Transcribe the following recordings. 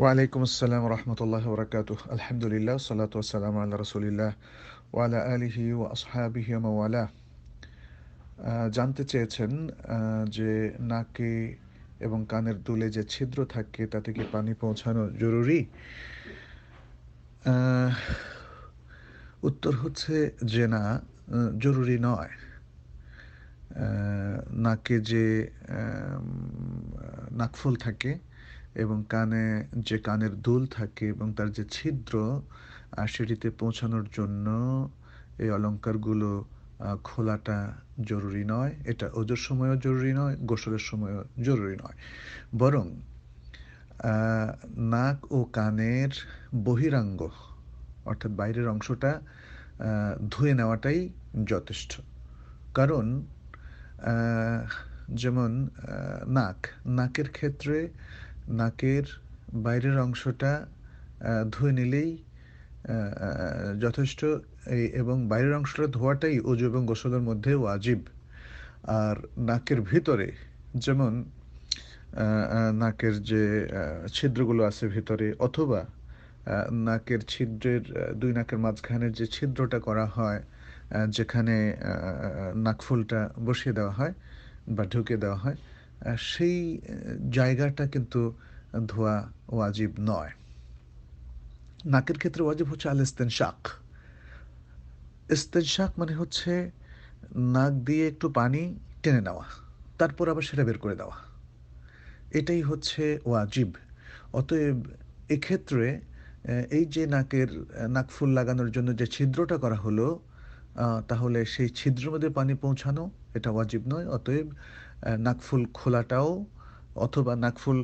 ওয়ালাইকুম আসসালাম রহমতুল্লাহ বরকাত আলহামদুলিল্লাহ আসসালাম আল্লাহ রসুলিল্লাহ ওয়ালা আলিহি ও আসহাবিহি মাওয়ালা জানতে চেয়েছেন যে নাকে এবং কানের দুলে যে ছিদ্র থাকে, তাতে কি পানি পৌঁছানো জরুরি? উত্তর হচ্ছে যে না জরুরি নয়। নাকে যে নাকফুল থাকে এবং কানে যে কানের দুল থাকে এবং তার যে ছিদ্র সেটিতে পৌঁছানোর জন্য এই অলঙ্কারগুলো খোলাটা জরুরি নয়। এটা ওজোর সময়ও জরুরি নয়, গোসলের সময়ও জরুরি নয়। বরং নাক ও কানের বহিরাঙ্গ, অর্থাৎ বাইরের অংশটা ধুয়ে নেওয়াটাই যথেষ্ট। কারণ যেমন নাক, নাকের ক্ষেত্রে নাকের বাইরের অংশটা ধুয়ে নিলেই যথেষ্ট। এবং বাইরের অংশটা ধোয়াটাই অজু এবং গোসলের মধ্যে ওয়াজিব। আর নাকের ভিতরে, যেমন নাকের যে ছিদ্রগুলো আছে ভিতরে, অথবা নাকের ছিদ্রের দুই নাকের মাঝখানের যে ছিদ্রটা করা হয় যেখানে নাকফুলটা বসিয়ে দেওয়া হয় বা ঢুকে দেওয়া হয় সেই জায়গাটা কিন্তু ধোয়া ওয়াজিব নয়। নাকের ক্ষেত্রে ওয়াজিব হচ্ছে আল ইস্তেন শাক মানে হচ্ছে নাক দিয়ে একটু পানি টেনে নেওয়া, তারপর আবার সেটা বের করে দেওয়া। এটাই হচ্ছে ওয়াজিব। অতএব এক্ষেত্রে এই যে নাকের নাকফুল লাগানোর জন্য যে ছিদ্রটা করা হলো তাহলে সেই ছিদ্রের মধ্যে পানি পৌঁছানো এটা ওয়াজিব নয়। অতএব নাকফুল খোলাটাও অথবা নাকফুল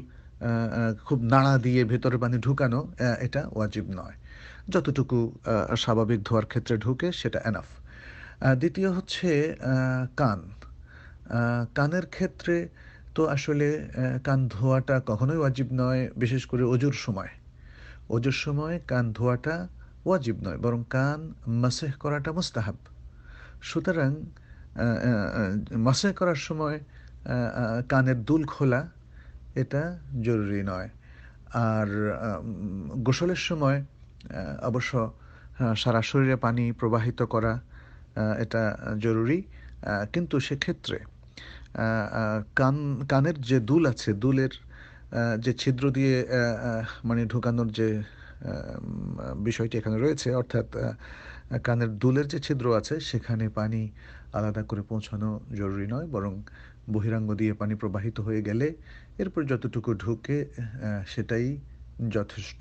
খুব নাড়া দিয়ে ভেতরে পানি ঢুকানো এটা ওয়াজিব নয়। যতটুকু স্বাভাবিক ধোয়ার ক্ষেত্রে ঢুকে সেটা এনাফ দ্বিতীয় হচ্ছে কান। কানের ক্ষেত্রে তো আসলে কান ধোয়াটা কখনোই ওয়াজিব নয়, বিশেষ করে অজুর সময়। অজুর সময় কান ধোয়াটা ওয়াজিব নয়, বরং কান মাসেহ করাটা মুস্তাহাব। সুতরাং মাসেহ করার সময় কানের দুল খোলা, এটা জরুরি নয়। আর গোসলের সময় অবশ্য সারা শরীরে পানি প্রবাহিত করা এটা জরুরি। কিন্তু সেক্ষেত্রে কান, কানের যে দুল আছে, দুলের যে ছিদ্র দিয়ে মানে ঢুকানোর যে বিষয়টি এখানে রয়েছে, অর্থাৎ কানের দুলের যে ছিদ্র আছে, সেখানে পানি আলাদা করে পৌঁছানো জরুরি নয়, বরং বহিরাঙ্গ দিয়ে পানি প্রবাহিত হয়ে গেলে এরপর যতটুকু ঢুকে সেটাই যথেষ্ট।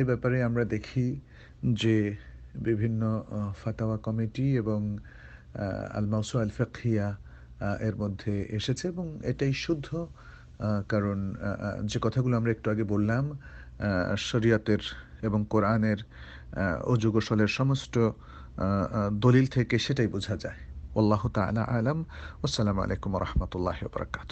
এ ব্যাপারে আমরা দেখি যে বিভিন্ন ফাতাওয়া কমিটি এবং আল মাউসু আল ফেকিয়া এর মধ্যে এসেছে এবং এটাই শুদ্ধ। কারণ যে কথাগুলো আমরা একটু আগে বললাম শরিয়াতের এবং কোরআনের অজু গোসলের সমস্ত দলিল থেকে সেটাই বোঝা যায়। আল্লাহ তালা আলাম আসসালামু আলাইকুম রহমতুল্লাহ বরকাত